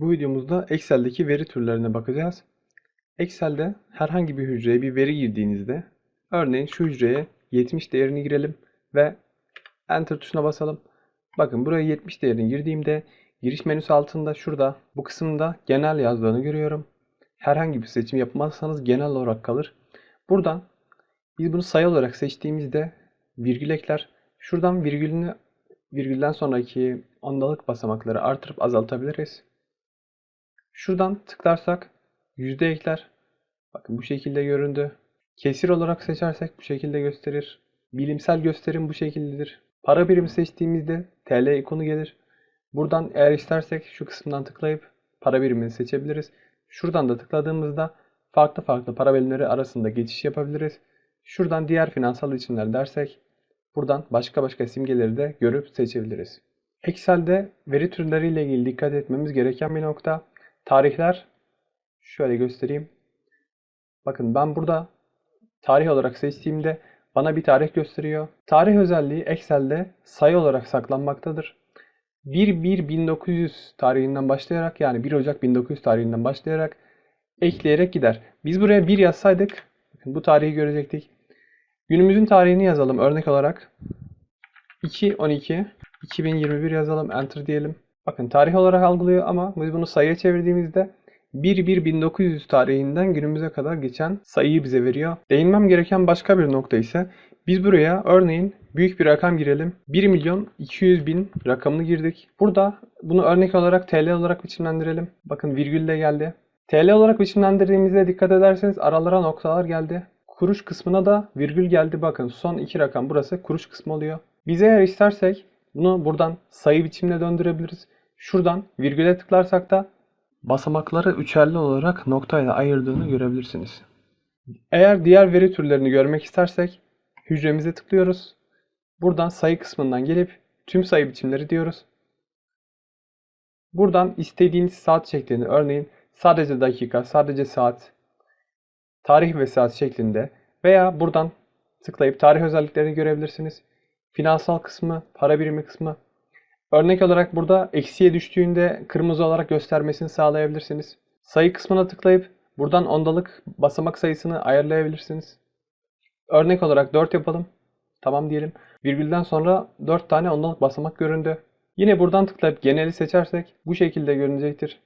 Bu videomuzda Excel'deki veri türlerine bakacağız. Excel'de herhangi bir hücreye bir veri girdiğinizde örneğin şu hücreye 70 değerini girelim ve Enter tuşuna basalım. Bakın buraya 70 değerini girdiğimde giriş menüsü altında şurada bu kısımda genel yazdığını görüyorum. Herhangi bir seçim yapmazsanız genel olarak kalır. Buradan biz bunu sayı olarak seçtiğimizde virgül ekler. Şuradan virgülünü virgülden sonraki ondalık basamakları artırıp azaltabiliriz. Şuradan tıklarsak yüzde ekler. Bakın bu şekilde göründü. Kesir olarak seçersek bu şekilde gösterir. Bilimsel gösterim bu şekildedir. Para birimi seçtiğimizde TL ikonu gelir. Buradan eğer istersek şu kısımdan tıklayıp para birimini seçebiliriz. Şuradan da tıkladığımızda farklı farklı para birimleri arasında geçiş yapabiliriz. Şuradan diğer finansal biçimler dersek buradan başka başka simgeleri de görüp seçebiliriz. Excel'de veri türleriyle ilgili dikkat etmemiz gereken bir nokta tarihler. Şöyle göstereyim. Bakın ben burada tarih olarak seçtiğimde bana bir tarih gösteriyor. Tarih özelliği Excel'de sayı olarak saklanmaktadır. 1-1-1900 tarihinden başlayarak yani 1 Ocak 1900 tarihinden başlayarak ekleyerek gider. Biz buraya 1 yazsaydık bu tarihi görecektik. Günümüzün tarihini yazalım örnek olarak. 2-12 2021 yazalım enter diyelim. Bakın tarih olarak algılıyor ama biz bunu sayıya çevirdiğimizde 1-1-1900 tarihinden günümüze kadar geçen sayıyı bize veriyor. Değinmem gereken başka bir nokta ise biz buraya örneğin büyük bir rakam girelim. 1 milyon 200 bin rakamını girdik. Burada bunu örnek olarak TL olarak biçimlendirelim. Bakın virgülle geldi. TL olarak biçimlendirdiğimizde dikkat ederseniz aralara noktalar geldi. Kuruş kısmına da virgül geldi. Bakın son iki rakam burası kuruş kısmı oluyor. Biz eğer istersek bunu buradan sayı biçimine döndürebiliriz. Şuradan virgüle tıklarsak da basamakları üçerli olarak noktayla ayırdığını görebilirsiniz. Eğer diğer veri türlerini görmek istersek hücremize tıklıyoruz. Buradan sayı kısmından gelip tüm sayı biçimleri diyoruz. Buradan istediğiniz saat şeklini örneğin sadece dakika, sadece saat, tarih ve saat şeklinde veya buradan tıklayıp tarih özelliklerini görebilirsiniz. Finansal kısmı, para birimi kısmı. Örnek olarak burada eksiye düştüğünde kırmızı olarak göstermesini sağlayabilirsiniz. Sayı kısmına tıklayıp buradan ondalık basamak sayısını ayarlayabilirsiniz. Örnek olarak 4 yapalım. Tamam diyelim. Virgülden sonra 4 tane ondalık basamak göründü. Yine buradan tıklayıp geneli seçersek bu şekilde görünecektir.